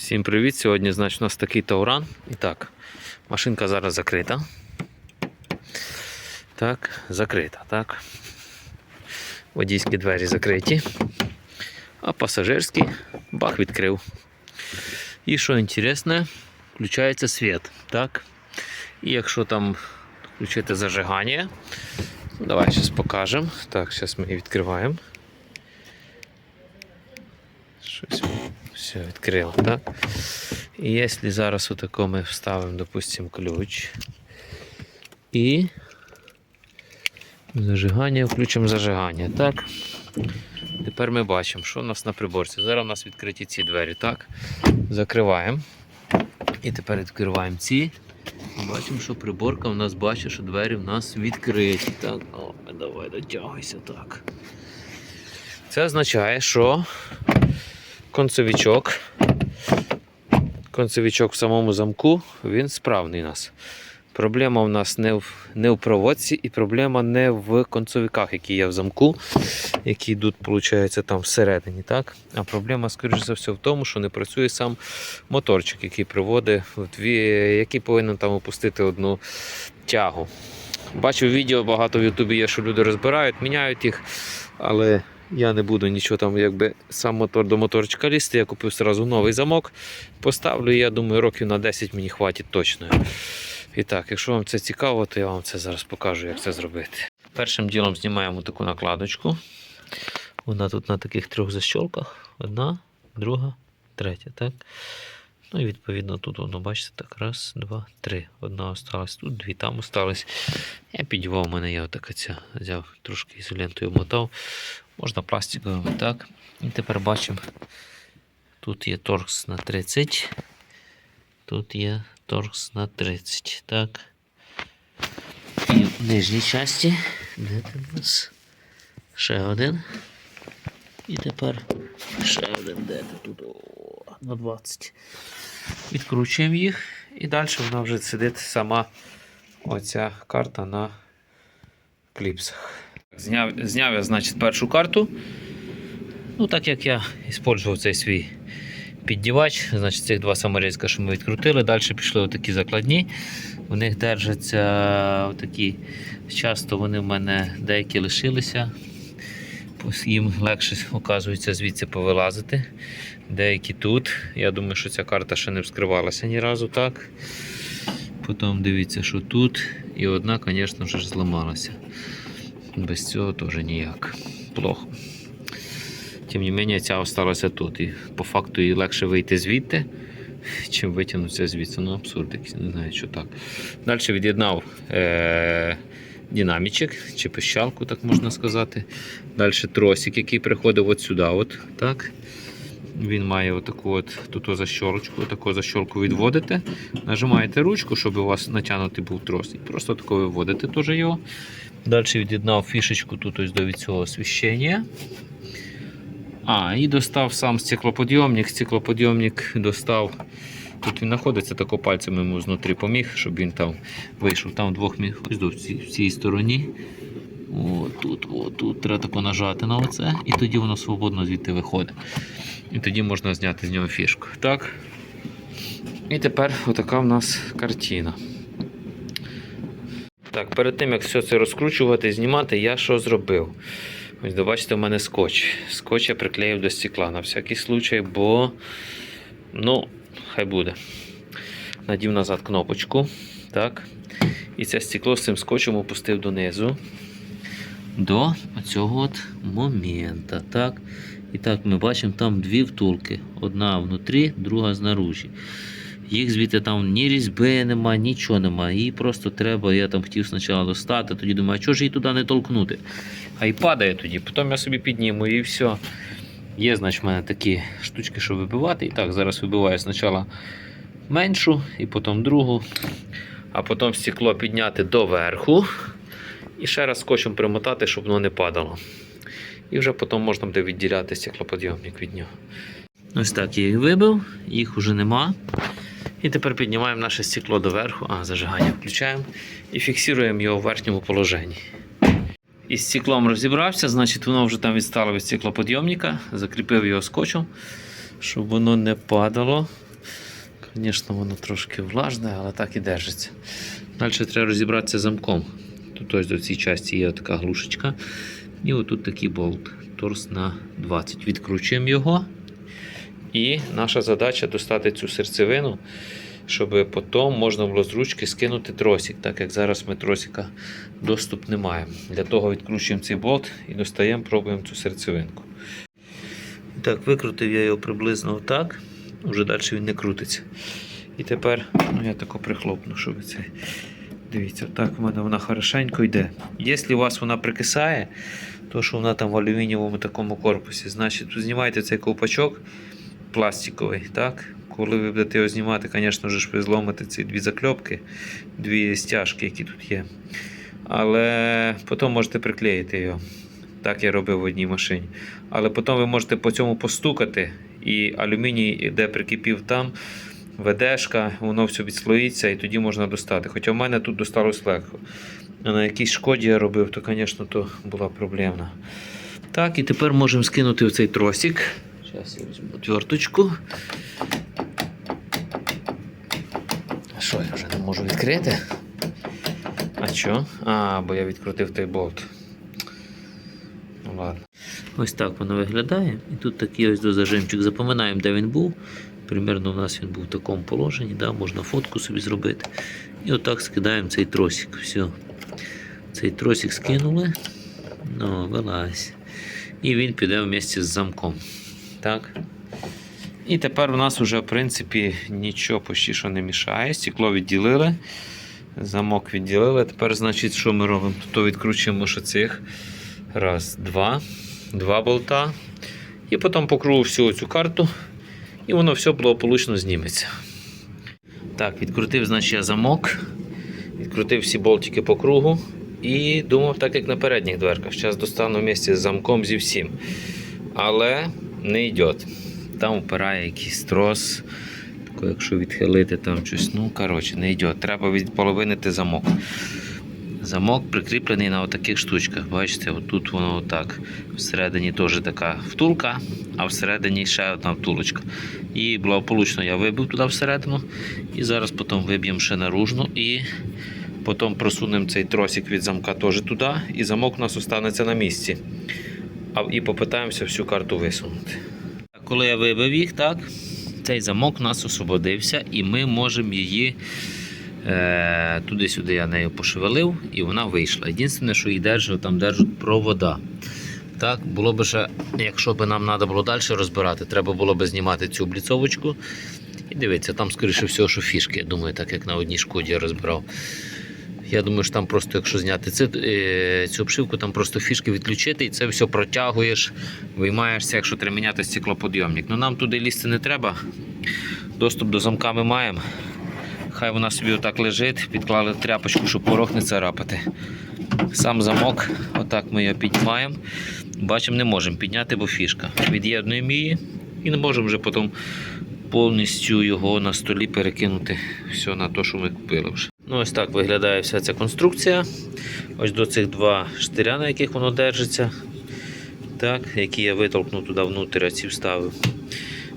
Всім привіт! Сьогодні значить, у нас такий тауран. І так, машинка зараз закрита. Так, закрита, так. Водійські двері закриті. А пасажирський бах відкрив. І що інтересне, включається світ. Так. І якщо там включити зажигання, давай зараз покажемо. Так, зараз ми її відкриваємо. Щось все відкрило, так? І якщо зараз отако ми вставимо, допустимо, ключ і зажигання, включимо зажигання, так? Тепер ми бачимо, що у нас на приборці. Зараз у нас відкриті ці двері, так? Закриваємо. І тепер відкриваємо ці. Бачимо, що приборка у нас бачить, що двері в нас відкриті. Так, О, давай дотягуйся так. Це означає, що концевичок. Концевичок в самому замку, він справний у нас. Проблема у нас не в, не в проводці і проблема не в концовиках, які є в замку, які йдуть, виходить, там всередині. Так? А проблема, скоріш за все, в тому, що не працює сам моторчик, який приводить, дві, який повинен там опустити одну тягу. Бачив відео, багато в Ютубі є, що люди розбирають, міняють їх, але я не буду нічого там, якби сам мотор до моторчика лізти. Я купив одразу новий замок, поставлю, і я думаю, років на 10 мені хватить точно. І так, якщо вам це цікаво, то я вам це зараз покажу, як це зробити. Першим ділом знімаємо таку накладочку. Вона тут на таких трьох защолках. Одна, друга, третя. так? Ну і відповідно тут воно, бачите, так, раз, два, три. Одна осталась тут, дві там остались. Я підівав, мене є отака ця. Взяв трошки ізолентою мотав. Можна пластиковим, так. І тепер бачимо, тут є торкс на 30. Тут є торкс на 30. Так. І в нижній часті. Де там у нас? Ще один. І тепер ще один. Де тут? О, на 20. Відкручуємо їх. І далі вона вже сидить сама оця карта на кліпсах. Зняв, зняв я, значить, першу карту. Ну, так як я використовував цей свій піддівач, значить цих два саморізка, що ми відкрутили, далі пішли отакі закладні. У них держаться отакі. Часто вони в мене деякі лишилися. Їм легше, оказується, звідси повилазити. Деякі тут. Я думаю, що ця карта ще не вскривалася ні разу так. Потім дивіться, що тут. І одна, звісно ж, зламалася. Без цього теж ніяк. Плохо. Тим не менше, ця осталася тут. І по факту їй легше вийти звідти, чим витягнутися звідси. Ну, абсурд, не знаю, що так. Далі від'єднав е- динамічик чи пищалку, так можна сказати. Далі тросик, який приходив от сюди. От, так. Він має отаку от тут защолочку, таку защолку відводите. Нажимаєте ручку, щоб у вас натягнутий був трос. І просто тако виводите теж його. Далі від'єднав фішечку тут ось до від цього освіщення. А, і достав сам стеклоподйомник. Стеклоподйомник достав. Тут він знаходиться тако пальцем йому знутрі поміг, щоб він там вийшов. Там двох міг ось до в цій стороні. О, тут, тут треба тако нажати на оце, і тоді воно свободно звідти виходить. І тоді можна зняти з нього фішку. Так. І тепер отака в нас картина. Так, перед тим як все це розкручувати і знімати, я що зробив? Ось бачите, у мене скотч. Скотч я приклеїв до стекла на всякий случай, бо ну, хай буде. Надів назад кнопочку. Так. І це стекло з цим скотчем опустив донизу. До цього от моменту. Так. І так ми бачимо там дві втулки. Одна внутрі, друга знаружі. Їх звідти там ні різьби нема, нічого нема. Її просто треба, я там хотів спочатку достати, тоді думаю, а чого ж її туди не толкнути? А й падає тоді. Потім я собі підніму і все. Є, значить, в мене такі штучки, що вибивати. І так, зараз вибиваю спочатку меншу, і потім другу. А потім стекло підняти доверху. І ще раз скотчем примотати, щоб воно не падало. І вже потім можна буде відділяти стеклоподйомник від нього. Ось так я їх вибив, їх вже нема. І тепер піднімаємо наше стекло доверху, а зажигання включаємо і фіксуємо його в верхньому положенні. Із стеклом розібрався, значить воно вже там відстало від стеклоподйомника, закріпив його скотчем, щоб воно не падало. Звісно, воно трошки влажне, але так і держиться. Далі треба розібратися з замком. Тут ось до цій часті є така глушечка. І отут такий болт. Торс на 20. Відкручуємо його. І наша задача достати цю серцевину, щоб потім можна було з ручки скинути тросик, так як зараз ми тросика доступ не маємо. Для того відкручуємо цей болт і достаємо, пробуємо цю серцевинку. Так, викрутив я його приблизно отак. Вже далі він не крутиться. І тепер ну, я тако прихлопну, щоб це. Дивіться, так в мене вона хорошенько йде. Якщо у вас вона прикисає, то що вона там в алюмінієвому такому корпусі, значить тут знімаєте цей ковпачок пластиковий. так? Коли ви будете його знімати, звісно ж, ви зломите ці дві закльопки, дві стяжки, які тут є. Але потім можете приклеїти його. Так я робив в одній машині. Але потім ви можете по цьому постукати, і алюміній, де прикипів там, ведешка, воно все відслоїться і тоді можна достати. Хоча в мене тут досталось легко. На якійсь шкоді я робив, то, звісно, то була проблемна. Так, і тепер можемо скинути в цей тросик. Зараз я візьму тверточку. Що, я вже не можу відкрити? А що? А, бо я відкрутив той болт. Ну ладно. Ось так воно виглядає. І тут такий ось дозажимчик. Запоминаємо, де він був. Примірно у нас він був в такому положенні, да, можна фотку собі зробити. І отак скидаємо цей тросик. Все. Цей тросик скинули. Ну, вилазь. І він піде вместе з замком. Так. І тепер у нас вже, в принципі, нічого почти що не мішає. Стекло відділили, замок відділили. Тепер, значить, що ми робимо? Тут відкручуємо що цих. Раз, два, два болта. І потім по кругу всю цю карту. І воно все благополучно зніметься. Так, відкрутив, значить, я замок. Відкрутив всі болтики по кругу. І думав, так як на передніх дверках. Зараз достану вместе з замком зі всім. Але не йде. Там впирає якийсь трос. Якщо відхилити там щось, ну коротше, не йде. Треба відполовинити замок. Замок прикріплений на отаких штучках. Бачите, отут воно отак. Всередині теж така втулка, а всередині ще одна втулочка. І благополучно я вибив туди всередину. І зараз потім виб'ємо ще наружну і потім просунемо цей тросик від замка теж туди, і замок у нас останеться на місці. А, і попитаємося всю карту висунути. Коли я вибив їх, так, цей замок у нас освободився, і ми можемо її туди-сюди я нею пошевелив, і вона вийшла. Єдине, що її держать, там держать провода. Так, було б ще, якщо б нам треба було далі розбирати, треба було б знімати цю обліцовочку. І дивіться, там, скоріше всього, що фішки, я думаю, так як на одній шкоді я розбирав. Я думаю, що там просто, якщо зняти цю, е, цю обшивку, там просто фішки відключити і це все протягуєш, виймаєшся, якщо треба міняти стеклоподйомник. Ну нам туди лізти не треба. Доступ до замка ми маємо. Хай вона собі отак лежить, підклали тряпочку, щоб порог не царапати. Сам замок, отак ми його піднімаємо. Бачимо, не можемо підняти, бо фішка. Від'єднуємо її і не можемо вже потім повністю його на столі перекинути все на те, що ми купили вже. Ну, ось так виглядає вся ця конструкція. Ось до цих два штиря, на яких воно держиться. Так, які я витолкнув туди внутрі, ці вставив.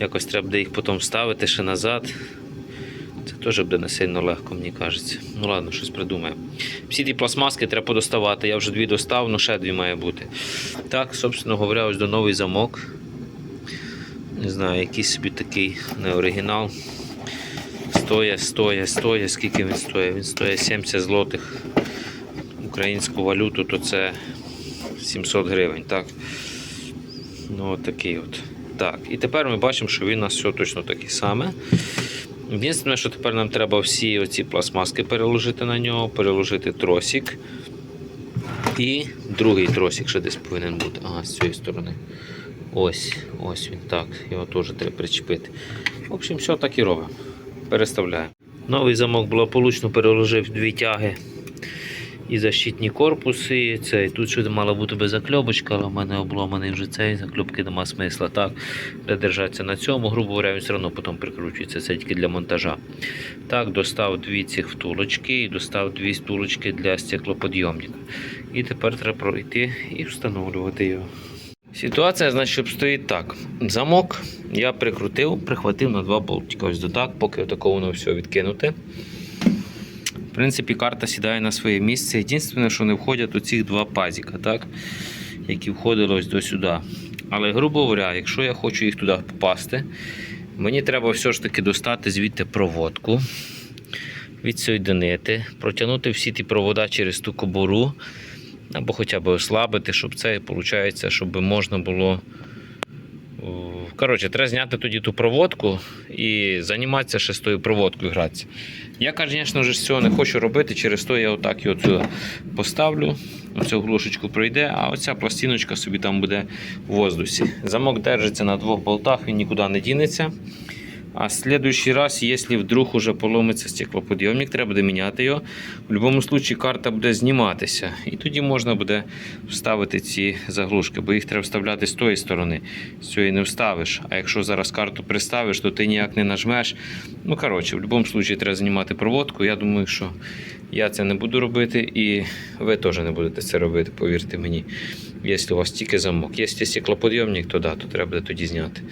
Якось треба буде їх потім вставити ще назад. Теж буде не сильно легко, мені кажеться. Ну ладно, щось придумаємо. Всі ті пластмаски треба подоставати. Я вже дві достав, ну ще дві має бути. Так, собственно говоря, ось до новий замок. Не знаю, якийсь собі такий не оригінал. Стоя, стоя, стоя. Скільки він стоїть? Він стоїть 70 злотих. Українську валюту, то це 700 гривень. Так. Ну, от такий от. Так. І тепер ми бачимо, що він у нас все точно таке саме. Єдине, що тепер нам треба всі оці пластмаски переложити на нього, переложити тросик. І другий тросик ще десь повинен бути. Ага, з цієї сторони. Ось, ось він так. Його теж треба причепити. В общем, все так і робимо. Переставляємо. Новий замок благополучно переложив дві тяги і защитні корпуси. Цей. Тут ще мала бути би закльопочка, але в мене обломаний вже цей, закльопки нема смисла. Так, держатися на цьому, грубо говоря, він все одно потім прикручується. Це тільки для монтажа. Так, достав дві цих втулочки і достав дві втулочки для стеклоподйомника. І тепер треба пройти і встановлювати його. Ситуація, значить, обстоїть так. Замок я прикрутив, прихватив на два болтика. Ось до так, поки отако воно все відкинуте. Принципі, карта сідає на своє місце. Єдине, що не входять оці два пазіка, так? які входили ось до сюди. Але, грубо говоря, якщо я хочу їх туди попасти, мені треба все ж таки достати звідти проводку, відсоєдинити, протягнути всі ті провода через ту кобуру, або хоча б ослабити, щоб це виходить, щоб можна було. Коротше, треба зняти тоді ту проводку і займатися ще з тою проводкою гратися. Я, звісно ж, цього не хочу робити, через то я отак і оцю поставлю. Оцю глушечку пройде, а оця пластиночка собі там буде в воздусі. Замок держиться на двох болтах, він нікуди не дінеться. А следующий раз, якщо вдруг уже поломиться стеклоподйомник, треба буде міняти його. В будь-якому випадку карта буде зніматися. І тоді можна буде вставити ці заглушки, бо їх треба вставляти з тої сторони. З цієї не вставиш. А якщо зараз карту приставиш, то ти ніяк не нажмеш. Ну, коротше, в будь-якому випадку треба знімати проводку. Я думаю, що я це не буду робити, і ви теж не будете це робити, повірте мені. Якщо у вас тільки замок. Якщо стеклоподйомник, то да, то треба буде тоді зняти.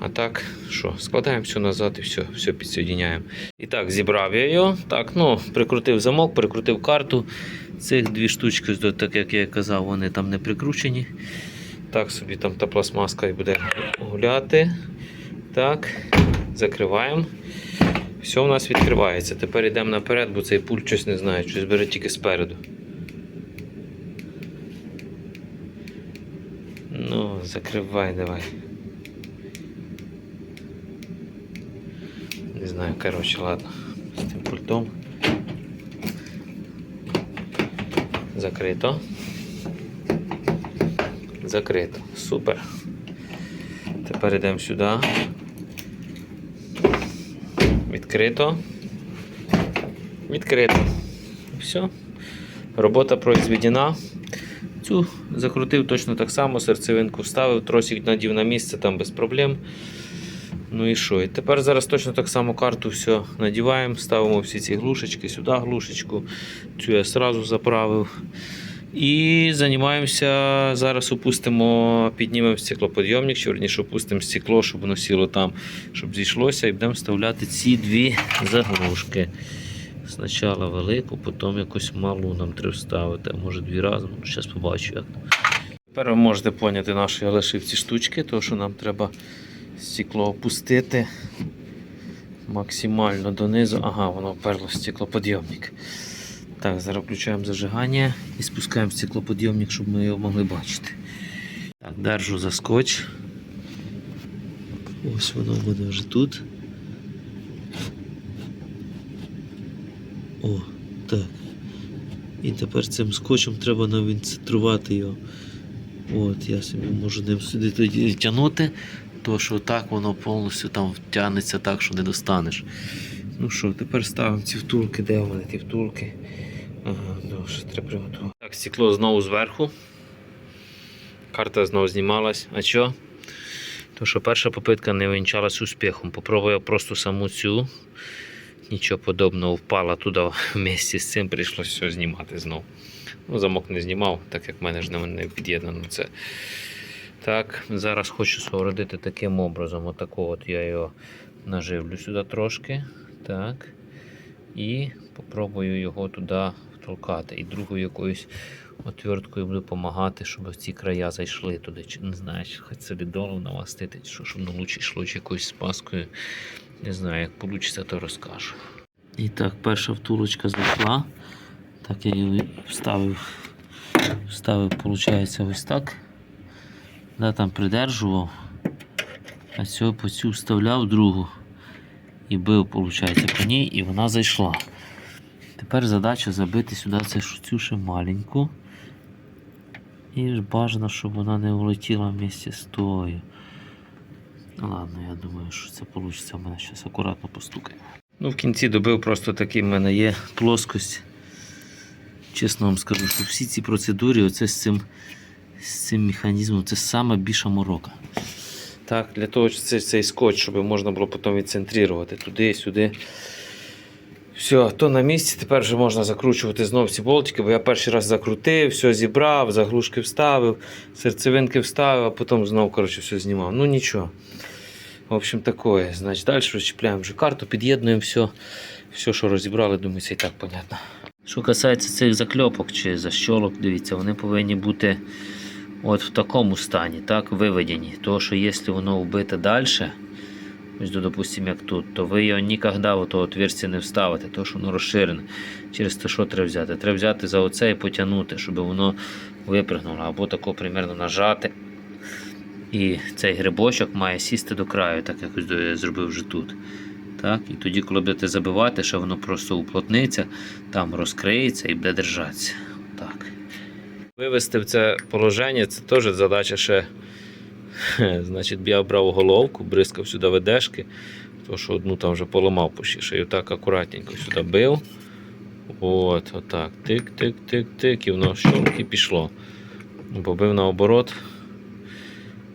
А так, що, складаємо все назад і все, все підсоєдняємо. І так, зібрав я його. Так, ну, прикрутив замок, прикрутив карту. Цих дві штучки, так як я і казав, вони там не прикручені. Так, собі там та пластмаска і буде гуляти. Так, закриваємо. Все у нас відкривається. Тепер йдемо наперед, бо цей пульт щось не знаю, щось бере тільки спереду. Ну, закривай давай. Не знаю, короче, ладно. З тим пультом. Закрито. Закрито. Супер. Тепер йдемо сюди. Відкрито. Відкрито. Все. Робота произведена. Цю закрутив точно так само, серцевинку вставив, тросик надів на місце, там без проблем. Ну і що? І тепер зараз точно так само карту все надіваємо, ставимо всі ці глушечки, сюди глушечку. Цю я одразу заправив. І займаємося, зараз опустимо, піднімемо стеклоподйомник, чи верніше опустимо стекло, щоб воно сіло там, щоб зійшлося, і будемо вставляти ці дві заглушки. Спочатку велику, потім якусь малу нам треба вставити, а може дві разом. Ну, Зараз побачу як. Тепер ви можете поняти, що я лишив ці штучки, тому що нам треба стекло опустити максимально донизу. Ага, воно вперло в стеклоподйомник. Так, зараз включаємо зажигання і спускаємо стеклоподйомник, щоб ми його могли бачити. Так, держу за скотч. Ось воно буде вже тут. О, так. І тепер цим скотчем треба навінцентрувати його. От, я собі можу ним сюди тоді тягнути, то що так воно повністю там втягнеться так, що не достанеш. Ну що, тепер ставимо ці втулки, де вони ті втулки? Ага, ну, треба приготувати. Так, стекло знову зверху. Карта знову знімалась. А що? То що перша попитка не вінчалась успіхом. Попробував просто саму цю. Нічого подобного впала туди вместе з цим прийшлося все знімати знову. Ну, замок не знімав, так як в мене ж не- не під'єднано це. Так, зараз хочу соорудити таким образом. Отако от я його наживлю сюди трошки. Так. І попробую його туди втолкати. І другою якоюсь отверткою буду допомагати, щоб ці края зайшли туди. Чи не знаю, чи хоч солідолу навастити, чи що, щоб воно лучше йшло, чи якоюсь спаскою. Не знаю, як вийде, то розкажу. І так, перша втулочка зайшла. Так я її вставив. Вставив, виходить, ось так. Да, там придержував. А цього по цю вставляв другу. І бив, виходить, по ній, і вона зайшла. Тепер задача забити сюди цю, ще маленьку. І бажано, щоб вона не влетіла вместе з тою. Ну ладно, я думаю, що це вийде. У мене зараз акуратно постукає. Ну, в кінці добив просто такий в мене є плоскость. Чесно вам скажу, що всі ці процедури, оце з цим, з цим механізмом, це саме більша морока. Так, для того, цей, цей скотч, щоб можна було потім відцентрувати туди, сюди. Все, то на місці. Тепер вже можна закручувати знову ці болтики, бо я перший раз закрутив, все зібрав, заглушки вставив, серцевинки вставив, а потім знову коротше, все знімав. Ну нічого. В общем, такое. Значить, далі розчіпляємо вже карту, під'єднуємо все. Все, що розібрали, думаю, це і так понятно. Що касається цих закльопок чи защолок, дивіться, вони повинні бути от в такому стані, так, виведені. Тому що якщо воно вбите далі, ось, ну, допустимо, як тут, то ви його ніколи в то отверстие не вставите, тому що воно розширене. Через те, що треба взяти? Треба взяти за оце і потягнути, щоб воно випрыгнуло, або тако примерно нажати. І цей грибочок має сісти до краю, так якось я зробив вже тут. Так? І тоді, коли будете забивати, що воно просто уплотниться, там розкриється і буде держатися. Вивести в це положення це теж задача ще. Значить, я брав головку, бризкав сюди ведешки, тому що одну там вже поламав почти. І отак акуратненько сюди бив. От, отак. Тик-тик-тик-тик, і воно щолк і пішло. Побив наоборот.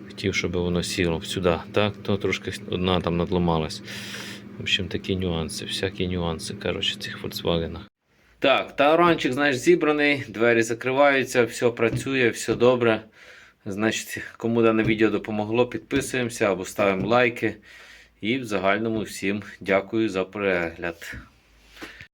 Хотів, щоб воно сіло сюди. Так, то трошки одна там надломалась. В общем, такі нюанси, всякі нюанси, коротше, цих Volkswagen. Так, таранчик, знаєш, зібраний, двері закриваються, все працює, все добре. Значить, кому дане відео допомогло, підписуємося або ставимо лайки. І в загальному всім дякую за перегляд.